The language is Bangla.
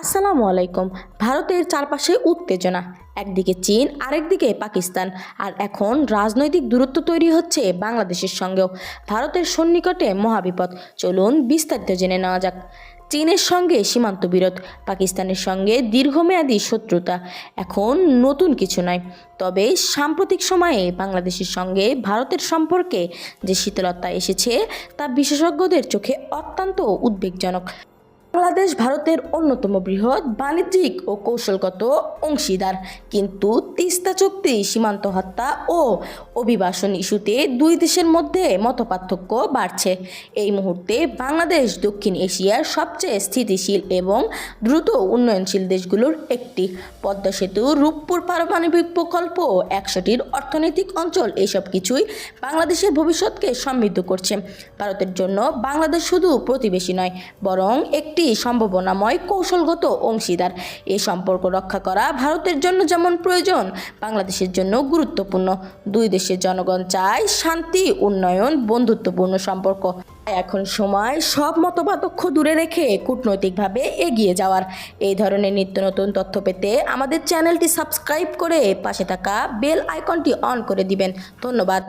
আসসালামু আলাইকুম। ভারতের চারপাশে উত্তেজনা, একদিকে চীন, আরেকদিকে পাকিস্তান। আর এখন রাজনৈতিক দূরত্ব তৈরি হচ্ছে বাংলাদেশের সঙ্গেও। ভারতের সন্নিকটে মহাবিপদ। চলুন বিস্তারিত জেনে নেওয়া যাক। চীনের সঙ্গে সীমান্ত বিরোধ, পাকিস্তানের সঙ্গে দীর্ঘমেয়াদী শত্রুতা। এখন নতুন কিছু নয়। তবে সাম্প্রতিক সময়ে বাংলাদেশের সঙ্গে ভারতের সম্পর্কে যে শীতলতা এসেছে, তা বিশেষজ্ঞদের চোখে অত্যন্ত উদ্বেগজনক। বাংলাদেশ ভারতের অন্যতম বৃহৎ বাণিজ্যিক ও কৌশলগত অংশীদার। কিন্তু তিস্তা চুক্তি, সীমান্ত হত্যা ও অভিবাসন ইস্যুতে দুই দেশের মধ্যে মতপার্থক্য বাড়ছে। এই মুহূর্তে বাংলাদেশ দক্ষিণ এশিয়ার সবচেয়ে স্থিতিশীল এবং দ্রুত উন্নয়নশীল দেশগুলোর একটি। পদ্মা সেতু, রূপপুর পারমাণবিক প্রকল্প, একশোটির অর্থনৈতিক অঞ্চল, এসব কিছুই বাংলাদেশের ভবিষ্যৎকে সমৃদ্ধ করছে। ভারতের জন্য বাংলাদেশ শুধু প্রতিবেশী নয়, বরং একটি সম্ভাবনাময় কৌশলগত অংশীদার। এ সম্পর্ক রক্ষা করা ভারতের জন্য যেমন প্রয়োজন, বাংলাদেশের জন্য গুরুত্বপূর্ণ। দুই দেশের জনগণ চায় শান্তি, উন্নয়ন, বন্ধুত্বপূর্ণ সম্পর্ক। এখন সময় সব মতপার্থক্য দূরে রেখে কূটনৈতিকভাবে এগিয়ে যাওয়ার। এই ধরনের নিত্য নতুন তথ্য পেতে আমাদের চ্যানেলটি সাবস্ক্রাইব করে পাশে থাকা বেল আইকনটি অন করে দিবেন। ধন্যবাদ।